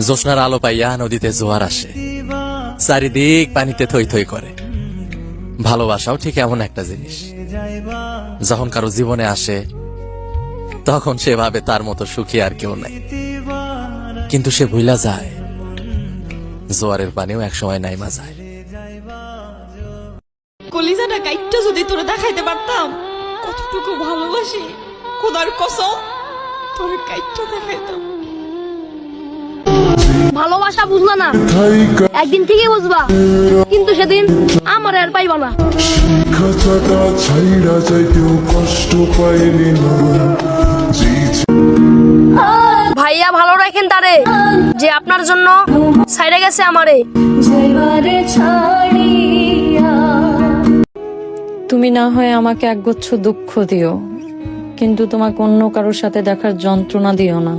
জোসনার আলো পাইয়া নদীতে জোয়ার আসে। চারিদিক পানিতে থই থই করে। ভালোবাসাও ঠিক এমন একটা জিনিস। যখন কারও জীবনে আসে, তখন সে ভাবে তার মতো সুখী আর কেউ নাই। কিন্তু সে ভুলা যায়। জোয়ারের পানিও একসময় নাইমা যায়। কলিজাটা কাইটটা যদি তোরে দেখাইতে পারতাম, কতটুকু ভালোবাসি। খোদার কসম, তোরে কাইটটা দেখাইতাম। ভালোবাসা বুঝলা না। একদিন ঠিকই বুঝবা কিন্তু সেদিন আমার আর পাইবা না। ছাইরা যাইতেও কষ্ট নয়ন জি ভাইয়া ভালো রাখেন তারে যে আপনার জন্য সাইডে গেছে আমারে। তুমি না হয় আমাকে একগুচ্ছ দুঃখ দিও কিন্তু তোমাকে অন্য কারোর সাথে দেখার যন্ত্রণা দিও না।